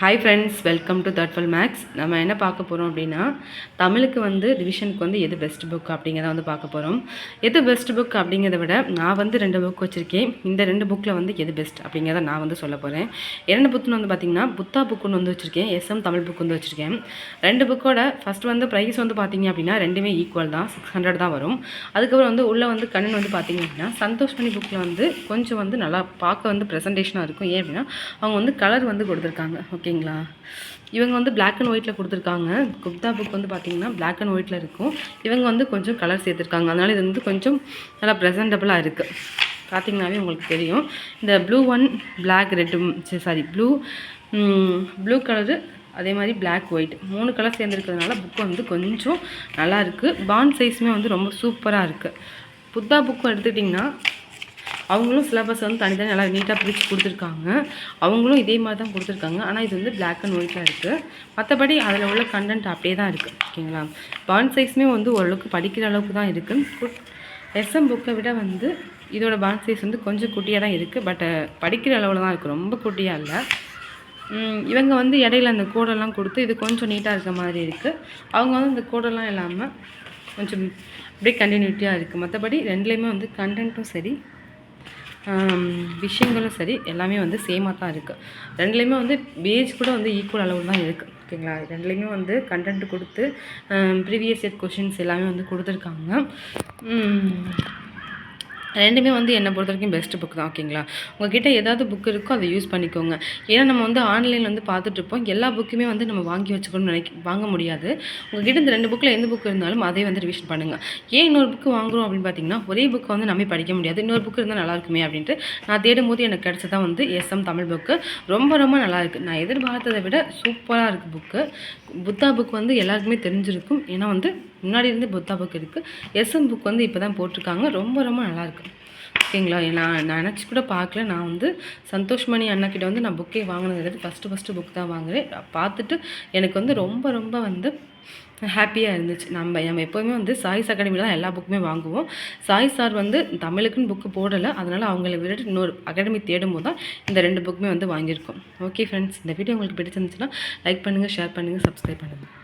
Hi friends welcome to தட்ஃபல் மேக்ஸ் நம்ம என்ன பார்க்க போகிறோம் அப்படின்னா தமிழுக்கு வந்து ரிவிஷனுக்கு வந்து எது பெஸ்ட் புக் அப்படிங்கிறத வந்து பார்க்க போகிறோம் எது பெஸ்ட் புக் அப்படிங்கிறத விட நான் வந்து ரெண்டு புக் வச்சுருக்கேன். இந்த ரெண்டு புக்கில் வந்து எது பெஸ்ட் அப்படிங்கிறத நான் வந்து சொல்ல போகிறேன் இரண்டு புக்குன்னு வந்து பார்த்திங்கன்னா புத்தா புக்குன்னு வந்து வச்சுருக்கேன். எஸ்எம் தமிழ் புக் வந்து வச்சுருக்கேன். ரெண்டு புக்கோட ஃபஸ்ட் வந்து ப்ரைஸ் வந்து பார்த்திங்க அப்படின்னா ரெண்டுமே ஈக்குவல் தான். சிக்ஸ் ஹண்ட்ரட் தான் வரும். அதுக்கப்புறம் வந்து உள்ளே வந்து கண்ணன் வந்து பார்த்திங்க அப்படின்னா சந்தோஷ் மணி புக்கில் வந்து கொஞ்சம் வந்து நல்லா பார்க்க வந்து ப்ரெசன்டேஷனாக இருக்கும். ஏன் அப்படின்னா அவங்க வந்து கலர் வந்து கொடுத்துருக்காங்க. ஓகேங்களா இவங்க வந்து பிளாக் அண்ட் ஒயிட்டில் கொடுத்துருக்காங்க. குப்தா புக் வந்து பார்த்தீங்கன்னா பிளாக் அண்ட் ஒயிட்டில் இருக்கும். இவங்க வந்து கொஞ்சம் கலர் சேர்த்துருக்காங்க. அதனால் இது வந்து கொஞ்சம் நல்லா ப்ரெசன்டபுளாக இருக்குது பார்த்திங்கனாவே உங்களுக்கு தெரியும். இந்த ப்ளூ ஒன் பிளாக் ரெட்டும் சாரி ப்ளூ ப்ளூ கலரு அதே மாதிரி பிளாக் ஒயிட் மூணு கலர் சேர்ந்துருக்கிறதுனால புக் வந்து கொஞ்சம் நல்லாயிருக்கு பாண்ட் சைஸுமே வந்து ரொம்ப சூப்பராக இருக்குது புத்தா புக்கும் எடுத்துக்கிட்டிங்கன்னா அவங்களும் சிலபஸ் வந்து தனித்தனி நல்லா நீட்டாக பிரித்து கொடுத்துருக்காங்க. அவங்களும் இதே மாதிரி தான் கொடுத்துருக்காங்க. ஆனால் இது வந்து பிளாக் அண்ட் ஒயிட்டாக இருக்குது மற்றபடி அதில் உள்ள கண்டென்ட் அப்படியே தான் இருக்குது ஓகேங்களா பாண்ட் சைஸுமே வந்து ஓரளவுக்கு படிக்கிற அளவுக்கு தான் இருக்குது எஸ்எம் புக்கை விட வந்து இதோட பாண்ட் சைஸ் வந்து கொஞ்சம் குட்டியாக தான் இருக்குது பட் படிக்கிற அளவில் தான் இருக்குது ரொம்ப குட்டியாக இல்லை. இவங்க வந்து இடையில அந்த கோடெல்லாம் கொடுத்து இது கொஞ்சம் நீட்டாக இருக்க மாதிரி இருக்குது அவங்க வந்து இந்த கோடெல்லாம் இல்லாமல் கொஞ்சம் அப்படியே கண்டினியூட்டியாக இருக்குது மற்றபடி ரெண்டுலேயுமே வந்து கண்டென்ட்டும் சரி விஷயங்களும் சரி எல்லாமே வந்து சேமாக தான் இருக்குது ரெண்டுலேயுமே வந்து பேஜ் கூட வந்து ஈக்குவல் அளவு தான் இருக்குது ஓகேங்களா ரெண்டுலேயுமே வந்து கண்டென்ட் கொடுத்து ப்ரீவியஸ் இயர் கொஷின்ஸ் எல்லாமே வந்து கொடுத்துருக்காங்க. ரெண்டுமே வந்து என்னை பொறுத்த வரைக்கும் பெஸ்ட்டு புக் தான் ஓகேங்களா உங்ககிட்ட ஏதாவது புக் இருக்கோ அதை யூஸ் பண்ணிக்கோங்க. ஏன்னா நம்ம வந்து ஆன்லைனில் வந்து பார்த்துட்ருப்போம் எல்லா புக்குமே வந்து நம்ம வாங்கி வச்சுக்கணும்னு நினைக்க வாங்க முடியாது. உங்ககிட்ட இந்த ரெண்டு புக்கில் எந்த புக் இருந்தாலும் அதே வந்து ரிவிஷன் பண்ணுங்கள் ஏன் இன்னொரு புக்கு வாங்குறோம் அப்படின்னு பார்த்தீங்கன்னா ஒரே புக்கை வந்து நம்ம படிக்க முடியாது. இன்னொரு புக்கு இருந்தால் நல்லாயிருக்குமே அப்படின்ட்டு நான் தேடும் போது எனக்கு கிடச்சதான் வந்து எஸ்எம் தமிழ் புக்கு ரொம்ப ரொம்ப நல்லாயிருக்கு நான் எதிர்பார்த்ததை விட சூப்பராக இருக்குது புக்கு புத்தா புக் வந்து எல்லாருக்குமே தெரிஞ்சிருக்கும். ஏன்னா வந்து முன்னாடி இருந்து புத்தா புக் இருக்குது எஸ்எம் புக் வந்து இப்போ தான் போட்டிருக்காங்க. ரொம்ப ரொம்ப நல்லாயிருக்கு ஓகேங்களா நான் நான் நினச்சி கூட பார்க்கல நான் வந்து சந்தோஷ்மணி அண்ணாக்கிட்ட வந்து நான் புக்கே வாங்கினது கிடையாது ஃபஸ்ட்டு ஃபஸ்ட்டு புக் தான் வாங்குறேன். பார்த்துட்டு எனக்கு வந்து ரொம்ப ரொம்ப வந்து ஹாப்பியாக இருந்துச்சு. நம்ம நம்ம எப்போவுமே வந்து சாய்ஸ் அகாடமியில் தான் எல்லா புக்குமே வாங்குவோம். சாய் சார் வந்து தமிழுக்குன்னு புக்கு போடலை. அதனால் அவங்கள விட்டுட்டு இன்னொரு அகாடமி தேடும் போது தான் இந்த ரெண்டு புக்குமே வந்து வாங்கியிருக்கோம். ஓகே ஃப்ரெண்ட்ஸ் இந்த வீடியோ உங்களுக்கு பிடிச்சிருந்துச்சுன்னா லைக் பண்ணுங்கள் ஷேர் பண்ணுங்கள் சப்ஸ்கிரைப் பண்ணுங்கள்